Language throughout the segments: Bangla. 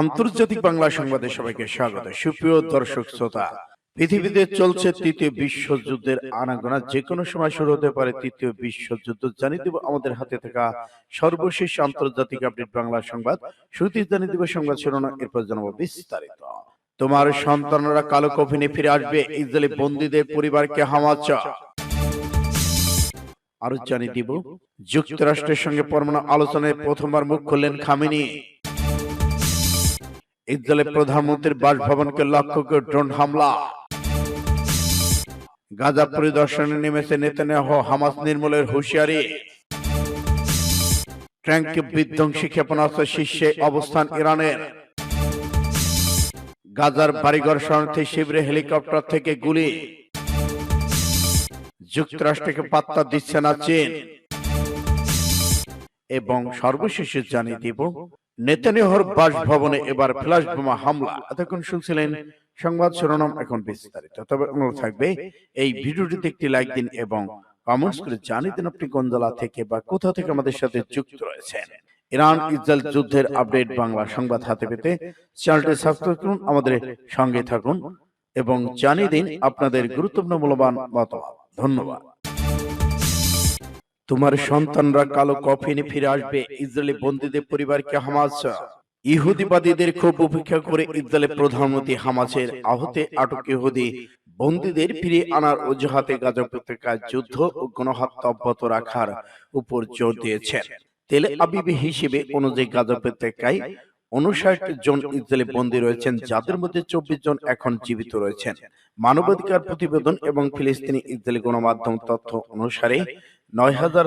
আন্তর্জাতিক বাংলা সংবাদে সবাইকে স্বাগত। সুপ্রিয় দর্শক শ্রোতা, পৃথিবীতে চলছে তৃতীয় বিশ্বযুদ্ধের আনাগোনা। যে কোনো সময় শুরু হতে পারে তৃতীয় বিশ্বযুদ্ধ। জানিয়ে দেব আমাদের হাতে থাকা সর্বশেষ আন্তর্জাতিক আপডেট বাংলা সংবাদ। শুরুতে জানিয়ে দেব সংবাদ শিরোনাম, এরপর জানাব বিস্তারিত। তোমার সন্তানরা কালো কফিনে ফিরে আসবে, ইসরায়েলি বন্দীদের পরিবারকে হামাচা আরও জানিয়ে দিব, যুক্তরাষ্ট্রের সঙ্গে পরমাণু আলোচনায় প্রথমবার মুখ খুললেন খামিনি। ইসরায়েলের প্রধানমন্ত্রীর বাসভবনকে লক্ষ্য করে ড্রোন হামলা। গাজা পরিদর্শনে নেমেছে নেতানিয়াহ হামাস নির্মূলের হুঁশিয়ারি। ট্যাঙ্ক বিধ্বংসী ক্ষেপণাস্ত্র শীর্ষে অবস্থান ইরানের। গাজার বাড়িঘর শরণার্থী শিবিরে হেলিকপ্টার থেকে গুলি। যুক্তরাষ্ট্রকে পাত্তা দিচ্ছে না চীন। এবং সর্বশেষে জানিয়ে দিব নেতানিয়াহুর বাসভবনে এবার ফ্ল্যাশ বোমা হামলা। এতক্ষণ শুনছিলেন সংবাদ শিরোনাম এখন বিস্তারিত। তবে অনুরোধ থাকবে, এই ভিডিওটিতে একটি লাইক দিন এবং কমেন্টস করে জানিয়ে দিন আপনি কোন জেলা থেকে বা কোথা থেকে আমাদের সাথে যুক্ত রয়েছেন। ইরান ইসরায়েল যুদ্ধের আপডেট বাংলা সংবাদ হাতে পেতে চ্যানেলটি সাবস্ক্রাইব করুন, আমাদের সঙ্গে থাকুন এবং জানিয়ে দিন আপনাদের গুরুত্বপূর্ণ মূল্যবান মতামত। ধন্যবাদ। তোমার সন্তানরা কালো কফিনে ফিরে আসবে ইসরায়েলি বন্দীদের পরিবারকে হামাস ইহুদিবাদীদের খুব উপেক্ষা করে ইসরায়েলের প্রধানমন্ত্রী হামাসের আহতে আটক ইহুদি বন্দীদের ফিরিয়ে আনার অজুহাতে গাজা উপত্যকায় যুদ্ধ ও গণহত্যা অব্যাহত রাখার উপর জোর দিয়েছেন। তেলে আবিবি হিসেবে অনুযায়ী গাজা উপত্যকায় উনষাট জন ইসরায়েলি বন্দী রয়েছেন যাদের মধ্যে চব্বিশ জন এখন জীবিত রয়েছেন। মানবাধিকার প্রতিবেদন এবং ফিলিস্তিনি ইসরায়েলি গণমাধ্যম তথ্য অনুসারে নয় হাজার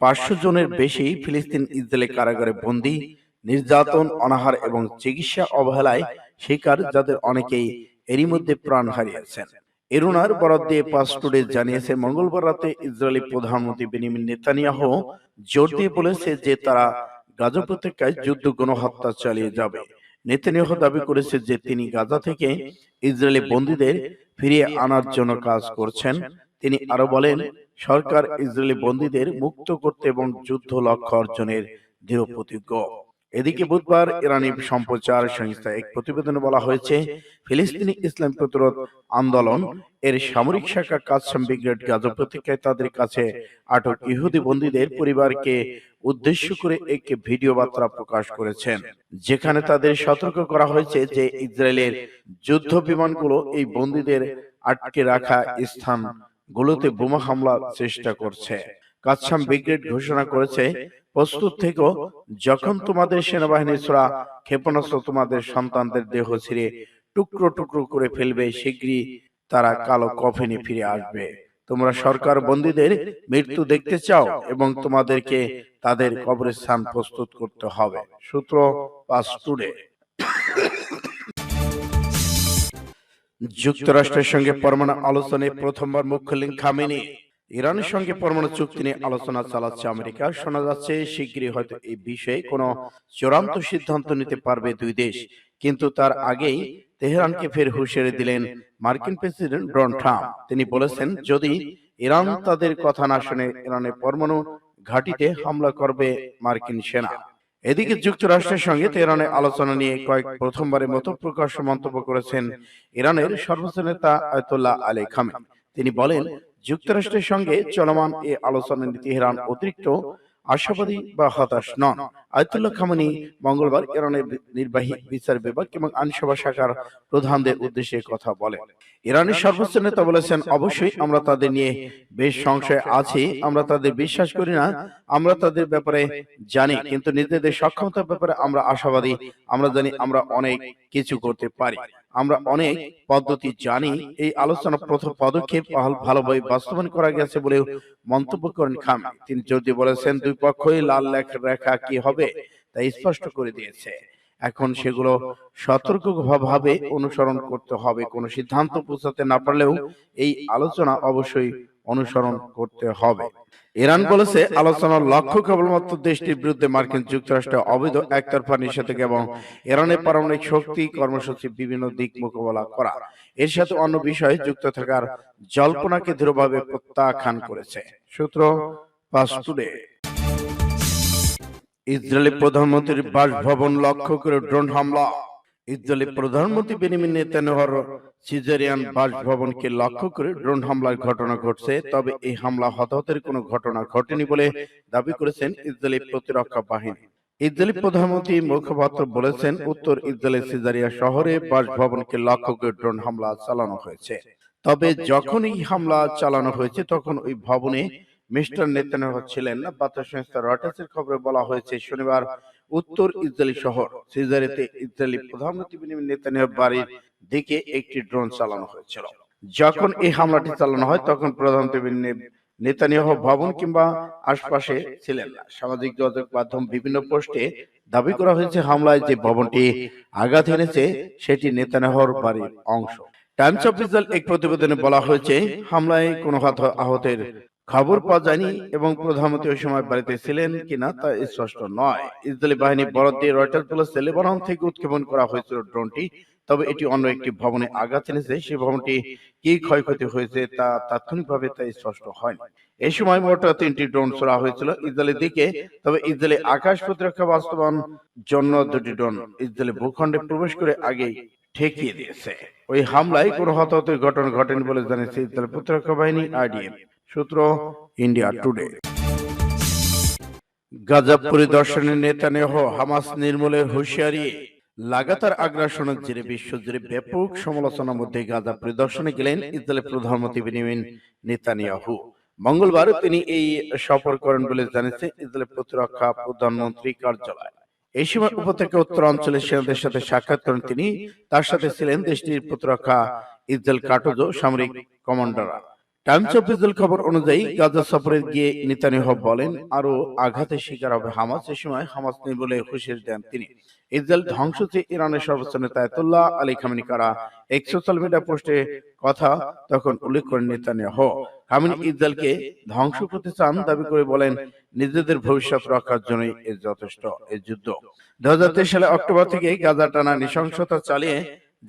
পাঁচশো জনের বেশি ফিলিস্তিন ইসরায়েলি কারাগারে বন্দী, নির্যাতন, অনাহার এবং চিকিৎসা অবহেলায় শিকার যাদের অনেকেই এরই মধ্যে প্রাণ হারিয়েছেন। এরুনার বরাদ দিয়ে পাস টুডে জানিয়েছে, মঙ্গলবার রাতে ইসরায়েলি প্রধানমন্ত্রী বেনিমিন নেতানিয়াহ জোর দিয়ে বলেছে যে তারা গাজা উপত্যকায় যুদ্ধ গণহত্যা চালিয়ে যাবে। নেতানিয়াহ দাবি করেছে যে তিনি গাজা থেকে ইসরায়েলি বন্দীদের ফিরিয়ে আনার জন্য কাজ করছেন। তিনি আরও বলেন সরকার ইসরায়েলি বন্দীদের মুক্ত করতে এবং যুদ্ধ লক্ষ্য অর্জনের দৃঢ় প্রতিজ্ঞ। এদিকে বুধবার ইরানি সম্প্রচার সংস্থা এক প্রতিবেদনে বলা হয়েছে ফিলিস্তিনি ইসলাম প্রতিরোধ আন্দোলন এর সামরিক শাখা কাসম ব্রিগেড গাজা উপত্যকায় তাদের কাছে আটক ইহুদি বন্দীদের পরিবারকে উদ্দেশ্য করে একটি ভিডিও বার্তা প্রকাশ করেছেন। যেখানে তাদের সতর্ক করা হয়েছে যে ইসরায়েলের যুদ্ধ বিমানগুলো এই বন্দীদের আটকে রাখা স্থান গুলোতে বোমা হামলার চেষ্টা করছে। কাচ্ছাম ব্রিগেড ঘোষণা করেছে প্রস্তুত থেকে যখন তোমাদের সেনাবাহিনী ছোড়া ক্ষেপণাস্ত্র তোমাদের সন্তানদের দেহ ছিঁড়ে টুকরো টুকরো করে ফেলবে শীঘ্রই তারা কালো কফিনে ফিরে আসবে। তোমরা সরকার বন্দীদের মৃত্যু দেখতে চাও এবং তোমাদেরকে তাদের কবরস্থান প্রস্তুত করতে হবে। সূত্র পাস টুডে। যুক্তরাষ্ট্রের সঙ্গে পরমাণু আলোচনায় প্রথমবার মুখ খুললেন খামেনি। ইরানের সঙ্গে পরমাণু চুক্তি নিয়ে আলোচনা চালাচ্ছে আমেরিকা। শোনা যাচ্ছে শিগগিরই হয়তো এই বিষয়ে কোনো চূড়ান্ত সিদ্ধান্ত নিতে পারবে দুই দেশ। কিন্তু তার আগেই তেহরানকে ফের হুঁশিয়ারি দিলেন মার্কিন প্রেসিডেন্ট ডোনাল্ড ট্রাম্প। তিনি বলেছেন যদি ইরান তাদের কথা না শুনে ইরানের পরমাণু ঘাঁটিতে হামলা করবে মার্কিন সেনা। এদিকে যুক্তরাষ্ট্রের সঙ্গে তেহরানের আলোচনা নিয়ে কয়েক প্রথমবারের মতো প্রকাশ্য মন্তব্য করেছেন ইরানের সর্বোচ্চ নেতা আয়তুল্লাহ আলী খামেনি তিনি বলেন যুক্তরাষ্ট্রের সঙ্গে চলমান এ আলোচনা নীতি তেহরান অতিরিক্ত আশাবাদী বা হতাশ নন। আয়তুল্লাহ খামানি মঙ্গলবার ইরানের নির্বাহী বিচার বিভাগ এবং আইনসভা শাখার প্রধানদের উদ্দেশ্যে কথা বলেন ইরানের সর্বোচ্চ নেতা বলেছেন অবশ্যই আমরা তাদের নিয়ে বেশ সংশয় আছি আমরা তাদের বিশ্বাস করি না আমরা তাদের ব্যাপারে জানি কিন্তু নিজেদের সক্ষমতার ব্যাপারে আমরা আশাবাদী আমরা জানি আমরা অনেক কিছু করতে পারি। আমরা অনেক পদ্ধতি জানি। এই আলোচনা প্রথম পদক্ষেপ ভালোভাবে বাস্তবায়ন করা গেছে বলেও মন্তব্য করেন খাম তিনি যদি বলেছেন দুই পক্ষই লাল রেখা কি হবে, তা স্পষ্ট করে দিয়েছে। এখন সেগুলো সতর্কভাবে অনুসরণ করতে হবে। কোনো সিদ্ধান্ত পৌঁছাতে না পারলেও এই আলোচনা অবশ্যই অনুসরণ করতে হবে। ইরান বলেছে আলোচনার লক্ষ্য কেবলমাত্র দেশটির বিরুদ্ধে মার্কিন যুক্তরাষ্ট্রের অবৈধ একতরফা নিষেধাজ্ঞা এবং ইরানের পারমাণবিক শক্তি কর্মসূচির বিভিন্ন দিক মোকাবেলা করা। এর সাথে অন্য বিষয়ে যুক্ত থাকার জল্পনাকে দৃঢ়ভাবে প্রত্যাখ্যান করেছে। সূত্র পাস টুডে। ইসরায়েলি প্রধানমন্ত্রীর বাসভবন লক্ষ্য করে ড্রোন হামলা। ইসরায়েলি প্রধানমন্ত্রী বেনিমিন নেতানিয়াহুর সিজারিয়ান বাসভবনকে লক্ষ্য করে ড্রোন হামলার ঘটনা ঘটছে, তবে এই হামলা হতাহতের কোনো ঘটনা ঘটেনি বলে দাবি করেছেন ইসরায়েলি প্রতিরক্ষা বাহিনী। ইসরায়েলি প্রধানমন্ত্রী মুখপাত্র বলেছেন, উত্তর ইসরায়েলের সিজারিয়া শহরে বাসভবনকে লক্ষ্য করে ড্রোন হামলা চালানো হয়েছে। তবে যখন এই হামলা চালানো হয়েছে, তখন ওই ভবনে মিস্টার নেতানিয়াহু ছিলেন না। বার্তা সংস্থা রয়টার্সের খবরে বলা হয়েছে, শনিবার উত্তর ইসরায়েলি শহর। সিজারিতে ইসরায়েলি প্রধানমন্ত্রী বেনিয়ামিন নেতানিয়াহুর বাড়ির দিকে একটি ড্রোন চালানো হয়েছিল। যখন এই হামলাটি চালানো হয় তখন প্রধানমন্ত্রী নেতানিয়াহু ভবন কিংবা আশপাশে ছিলেন না। সামাজিক যোগাযোগ মাধ্যম বিভিন্ন পোস্টে দাবি করা হয়েছে হামলায় যে ভবনটি আঘাত এনেছে সেটি নেতানিয়াহুর বাড়ির অংশ। টাইমস অফ ইসরায়েল এক প্রতিবেদনে বলা হয়েছে হামলায় কোনো হত- আহতের খবর পাওয়া যায়নি এবং প্রধানমন্ত্রী ওই সময় বাড়িতে ছিলেন কিনা তা স্পষ্ট নয়। ইসরায়েলি বাহিনী বরাদ দিয়ে রয়টার্স বলেছে লেবানন থেকে উৎক্ষেপণ করা হয়েছিল ড্রোনটি। তবে এটি অন্য একটি ভবনে আঘাত এনেছে। সেই ভবনটি কি ক্ষয়ক্ষতি হয়েছে তা তাৎক্ষণিকভাবে তা স্পষ্ট হয়নি। এই সময় মোট তিনটি ড্রোন ছোড়া হয়েছিল ইসরায়েলের দিকে। তবে ইসরায়েলি আকাশ প্রতিরক্ষা বাস্তবায়ন জন্য দুটি ড্রোন ইসরায়েলি ভূখণ্ডে প্রবেশ করে আগেই ঠেকিয়ে দিয়েছে। ওই হামলায় কোনো হতাহতের ঘটনা ঘটেনি বলে জানিয়েছে ইসরায়েল প্রতিরক্ষা বাহিনী আইডিএফ সূত্র ইন্ডিয়া টুডে। গাজা পরিদর্শনে নেতানিয়াহু হামাস নির্মূলের হুঁশিয়ারি। লাগাতার আগ্রাসনের জেরে বিশ্বজুড়ে ব্যাপক সমালোচনার মধ্যে গাজা পরিদর্শনে গেলেন ইসরায়েলের প্রধানমন্ত্রী বেনিয়ামিন নেতানিয়াহু মঙ্গলবার তিনি এই সফর করেন বলে জানিয়েছে ইসরায়েলের প্রতিরক্ষা প্রধানমন্ত্রী কার্যালয়। এই সময় উপত্যকা উত্তরাঞ্চলের সেনাদের সাথে সাক্ষাৎ করেন তিনি। তার সাথে ছিলেন দেশটির প্রতিরক্ষা ইসরায়েল কাটোজো সামরিক কমান্ডাররা। টাইমস অফ ইসরায়েল খবর অনুযায়ী গাজা সফরে গিয়ে নেতানিয়াহু বলেন আরও আঘাতের শিকার হবে হামাস এ সময় হামাস নেই বলে হুঁশিয়ারি দেন তিনি। ইসরায়েল ধ্বংস চেয়ে ইরানের সর্বোচ্চ নেতা আয়াতুল্লাহ আলী খামেনি কারা এক সোশ্যাল মিডিয়া পোস্টে কথা তখন উল্লেখ করেন নেতানিয়াহু। খামেনি ইসরায়েলকে ধ্বংস করতে চান দাবি করে বলেন নিজেদের ভবিষ্যৎ রক্ষার জন্যই এ যথেষ্ট এই যুদ্ধ। দু সালে অক্টোবর থেকে গাজা টানা নৃশংসতা চালিয়ে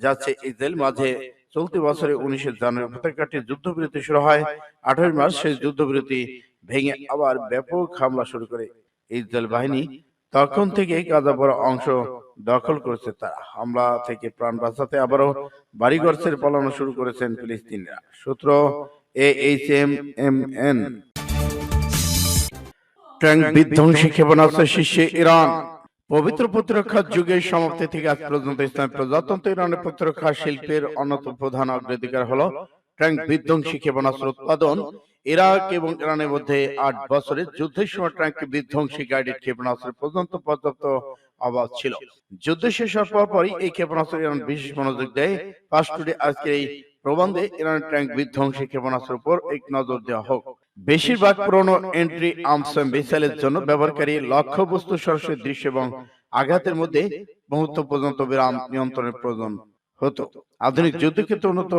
যাচ্ছে ইসরায়েল মাঝে চলতি বছরে উনিশে জানুয়ারি উপত্যকাটি যুদ্ধবিরতি শুরু হয়। আঠারো মাস সেই যুদ্ধবিরতি ভেঙে আবার ব্যাপক হামলা শুরু করে। ইসরায়েল বাহিনী তখন থেকে গাজা বড় অংশ দখল করেছে। তারা হামলা থেকে প্রাণ বাঁচাতে আবারও বাড়িঘর ছেড়ে পালানো শুরু করেছেন ফিলিস্তিনিরা। সূত্র A H M M N tank বিধ্বংসী ক্ষেপণাস্ত্র শীর্ষে ইরান। পবিত্র প্রতিরক্ষা যুগের সমাপ্তি থেকে আজ পর্যন্ত ইসলাম প্রজাতন্ত্র ইরানের প্রতিরক্ষা শিল্পের অন্যতম প্রধান অগ্রাধিকার হলো ট্যাঙ্ক বিধ্বংসী ক্ষেপণাস্ত্র উৎপাদন। ইরাক এবং ইরানের মধ্যে আট বছরের যুদ্ধের সময় ট্যাঙ্ক বিধ্বংসী গাইডেড ক্ষেপণাস্ত্র পর্যন্ত পর্যাপ্ত অভাব ছিল। যুদ্ধ শেষ হওয়ার পরই এই ক্ষেপণাস্ত্র ইরান বিশেষ মনোযোগ দেয়। পাঁচ টুডে আজকের এই প্রবন্ধে ইরানের ট্যাঙ্ক বিধ্বংসী ক্ষেপণাস্ত্রের উপর এক নজর দেওয়া হোক। বেশিরভাগ পুরনো এন্ট্রি আর্মস মিসাইলের জন্য ব্যবহারকারী লক্ষ্যবস্তু সরাসরি দৃশ্য এবং আঘাতের মধ্যে মুহূর্ত পর্যন্ত বিরাম নিয়ন্ত্রণের প্রয়োজন হতো। আধুনিক যুদ্ধক্ষেত্রে উন্নত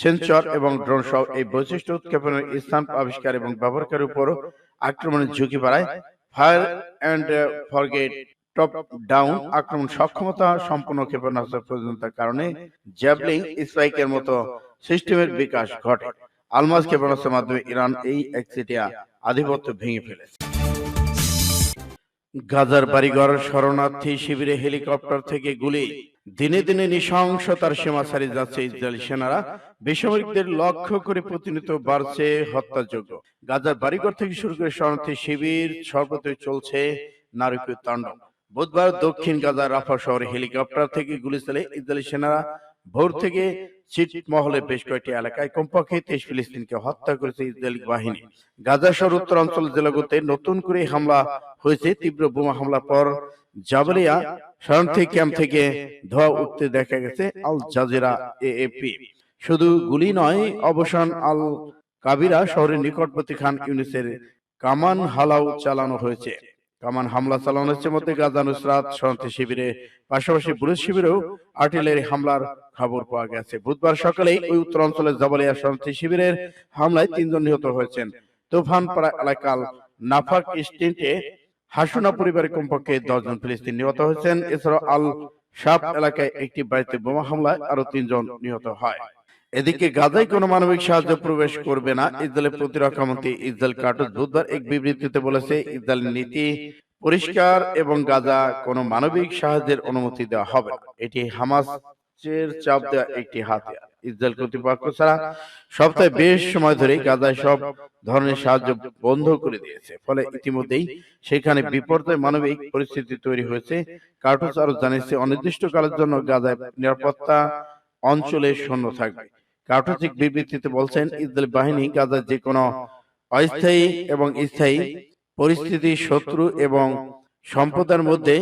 সেন্সর এবং ড্রোন সহ এই বৈশিষ্ট্য উৎক্ষেপণের স্থান আবিষ্কার এবং ব্যবহারকারীর উপর আক্রমণের ঝুঁকি বাড়ায়। Fire and forget top down আক্রমণ সক্ষমতা সম্পূর্ণ ক্ষেপণাস্ত্র প্রয়োজনীয়তার কারণে জ্যাভলিং স্পাইকের মতো সিস্টেমের বিকাশ ঘটে। আলমাজ ক্ষেপণাস্ত্রের মাধ্যমে ইরান এই একচেটিয়া আধিপত্য ভেঙে ফেলেছে। গাজার বাড়িঘর শরণার্থী শিবিরে হেলিকপ্টার থেকে গুলি। দিনে দিনে নৃশংসতার সীমা ছাড়িয়ে যাচ্ছে ইসরায়েলি সেনারা। বেসামরিকদের লক্ষ্য করে প্রতিনিয়ত বাড়ছে হত্যাযোগ্য গাজার বাড়িঘর থেকে শুরু করে শরণার্থী শিবির সর্বত্রই চলছে নারকীয় তাণ্ডব। বুধবার দক্ষিণ গাজার রাফা শহরে হেলিকপ্টার থেকে গুলি চালে ইসরায়েলি সেনারা ভোর থেকে ছিটমহলে বেশ কয়েকটি এলাকায় কমপক্ষে তেইশ ফিলিস্তিনকে হত্যা করেছে ইসরায়েলি বাহিনী। গাজা শহর উত্তরাঞ্চল জেলাগুলোতে নতুন করে হামলা হয়েছে তীব্র বোমা হামলার পর জাবলিয়া শরণার্থী ক্যাম্প থেকে ধোয়া উঠতে দেখা গেছে আল জাজিরা এএপি শুধু গুলি নয় অবসান আল কাবিরা শহরের নিকটবর্তী খান ইউনিসের কামান হালাও চালানো হয়েছে। কামান হামলা চালানো হচ্ছে মধ্যে গাজা নুসরাত শরণার্থী শিবিরে, পাশাপাশি বুলেট শিবিরেও আর্টিলারি হামলার খবর পাওয়া গেছে। বুধবার সকালে ওই উত্তরাঞ্চলের জাবালিয়া শরণার্থী শিবিরের হামলায় তিনজন নিহত হয়েছেন। তুফানপাড়া এলাকার নাফাক স্টেন্টে হাসুনা পরিবারের কমপক্ষে দশজন ফিলিস্তিন নিহত হয়েছেন। এছাড়াও আল সাপ এলাকায় একটি বাড়িতে বোমা হামলায় আরও তিনজন নিহত হয়। এদিকে গাজায় কোনো মানবিক সাহায্য প্রবেশ করবে না। ইসরায়েলের প্রতিরক্ষা মন্ত্রী ইসরায়েল কাটুস বুধবার এক বিবৃতিতে বলেছে ইসরায়েলের নীতি পরিষ্কার এবং গাজা কোনো মানবিক সাহায্যের অনুমতি দেওয়া হবে না। এটি হামাসের চাপ দেওয়া একটি হাতিয়ার। ইসরায়েল কর্তৃপক্ষ ছাড়া সপ্তাহে বেশ সময় ধরে গাজায় সব ধরনের সাহায্য বন্ধ করে দিয়েছে। ফলে ইতিমধ্যেই সেখানে বিপর্যয় মানবিক পরিস্থিতি তৈরি হয়েছে। কার্টুস আরও জানিয়েছে অনির্দিষ্টকালের জন্য গাজায় নিরাপত্তা অঞ্চলে শূন্য থাকবে। কার্টুসিক বিবৃতিতে বলছেন ইসরায়েল বাহিনী গাজার যে কোনো অস্থায়ী এবং স্থায়ী পরিস্থিতি শত্রু এবং সম্প্রদায়ের মধ্যে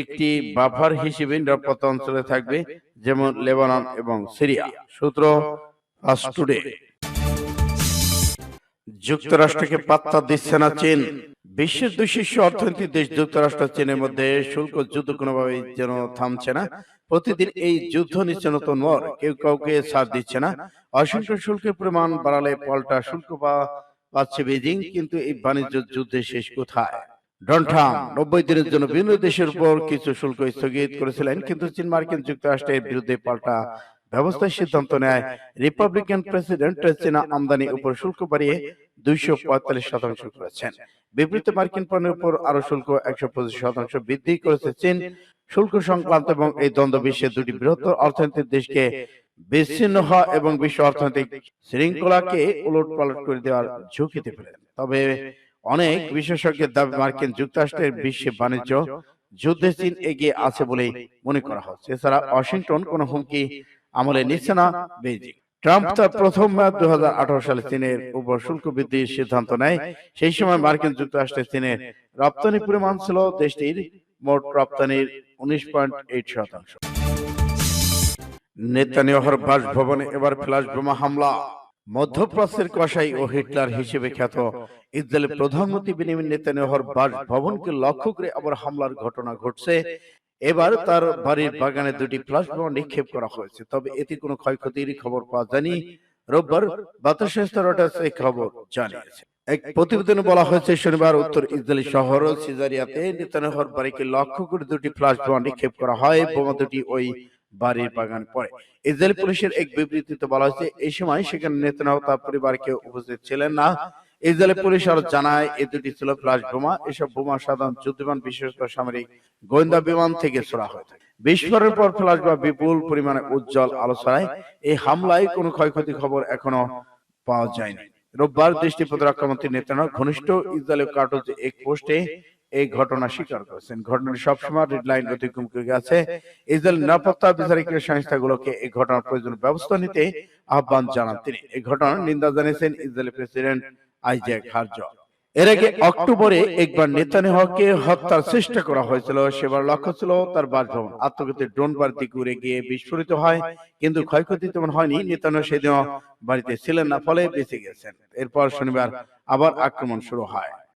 একটি বাফার হিসেবে নিরাপত্তা অঞ্চলে থাকবে যেমন লেবানন এবং সিরিয়া। সূত্র যুক্তরাষ্ট্রকে পাত্তা দিচ্ছে না চীন। বিশ্বের দুই শীর্ষ দেশ যুক্তরাষ্ট্র, চীনের মধ্যে শুল্ক যুদ্ধ কোনোভাবেই যেন থামছে না। প্রতিদিন এই যুদ্ধ নিচ্ছে নতুন মর কেউ কাউকে ছাড় দিচ্ছে না। অসংখ্য শুল্কের পরিমাণ বাড়ালে পাল্টা শুল্ক পাচ্ছে বেজিং, কিন্তু এই বাণিজ্য যুদ্ধের শেষ কোথায়? ট্রাম্প নব্বই দিনের জন্য বিভিন্ন দেশের উপর কিছু শুল্ক স্থগিত করেছিলেন, কিন্তু চীন মার্কিন যুক্তরাষ্ট্রের বিরুদ্ধে পাল্টা ব্যবস্থার সিদ্ধান্ত নেয়। রিপাবলিকান প্রেসিডেন্ট চীনা আমদানি উপর শুল্ক বাড়িয়ে দুইশো পঁয়তাল্লিশ শতাংশ করেছেন। বিবৃতি মার্কিন পণ্যের উপর আরও শুল্ক একশো পঁচিশ শতাংশ বৃদ্ধি করেছে চীন। শুল্ক সংক্রান্ত এবং এই দ্বন্দ্ব বিশ্বের দুটি বৃহত্তর অর্থনৈতিক দেশকে বিচ্ছিন্ন হওয়া এবং বিশ্ব অর্থনৈতিক শৃঙ্খলাকে উলট পালট করে দেওয়ার ঝুঁকিতে ফেলে তবে অনেক বিশেষজ্ঞের দাবি, মার্কিন যুক্তরাষ্ট্রের বিশ্বে বাণিজ্য যুদ্ধে চীন এগিয়ে আছে বলে মনে করা হচ্ছে। এছাড়া ওয়াশিংটন কোনো হুমকি আমলে নিচ্ছে না বেইজিং। ট্রাম্প তার প্রথম দু সালে চীনের উপর শুল্ক বৃদ্ধির সিদ্ধান্ত নেয়। সেই সময় মার্কিন যুক্তরাষ্ট্রে চীনের রপ্তানি পরিমাণ ছিল দেশটির মোট রপ্তানির উনিশ পয়েন্ট এইট শতাংশ। নেতানিয়াহুর বাসভবনে এবার ফ্ল্যাশ বোমা হামলা। মধ্যপ্রাচ্যের কসাই ও হিটলার হিসেবে খ্যাত ইসরায়েলের প্রধানমন্ত্রী বেনিয়ামিন নেতানিয়াহুর বাসভবনকে লক্ষ্য করে আবার হামলার ঘটনা ঘটছে। এবার তার বাড়ির বাগানে দুটি ফ্ল্যাশ বোমা নিক্ষেপ করা হয়েছে। তবে এতে কোনো ক্ষয়ক্ষতির খবর পাওয়া যায়নি। রোববার বাতাস এই খবর জানিয়েছে। এক প্রতিবেদনে বলা হয়েছে শনিবার উত্তর ইসরায়েলি শহর সিজারিয়াতে নেতানিয়াহুর বাড়িকে লক্ষ্য করে দুটি ফ্ল্যাশ বোমা নিক্ষেপ করা হয় বোমা দুটি ওই বাড়ির বাগান পড়ে। ইসরায়েল পুলিশের এক বিবৃতিতে বলা হয়েছে এই সময় সেখানে নেতানিয়াহু তার পরিবার কেউ উপস্থিত ছিলেন না। ইসরায়েলি পুলিশ আরও জানায় এই দুটি ছিল ফ্ল্যাশ বোমা। এসব বোমা সাধারণ যুদ্ধবিমান বিশেষ করে সামরিক গোয়েন্দা বিমান থেকে ছোড়া হয়ে। থাকে বিস্ফোরণের পর ফ্ল্যাশ বোমা বিপুল পরিমাণে উজ্জ্বল আলো ছড়ায় এই হামলায় কোনো ক্ষয়ক্ষতি খবর এখনও পাওয়া যায়নি। রোববার দেশটির প্রতিরক্ষা মন্ত্রী নেতানিয়াহু ঘনিষ্ঠ ইসরায়েলি কার্টুজ এক পোস্টে এই ঘটনা স্বীকার করেছেন। ঘটনাটি সবসময় রেড লাইন অতিক্রম করে গেছে। ইসরায়েল নিরাপত্তা বিচারিকের সংস্থাগুলোকে এই ঘটনার প্রয়োজন ব্যবস্থা নিতে আহ্বান জানান তিনি। এই ঘটনার নিন্দা জানিয়েছেন ইসরায়েলি প্রেসিডেন্ট আইজ্যাক হার্জ এর আগে অক্টোবরে একবার নেতানিয়াহুকে হত্যার চেষ্টা করা হয়েছিল। সেবার লক্ষ্য ছিল তার বাসভবন। আত্মঘাতী ড্রোন বাড়িতে ঘুরে গিয়ে বিস্ফোরিত হয় কিন্তু ক্ষয়ক্ষতি তেমন হয়নি। নেতানিয়াহু সেদিন বাড়িতে ছিলেন না ফলে বেঁচে গেছেন। এরপর শনিবার আবার আক্রমণ শুরু হয়।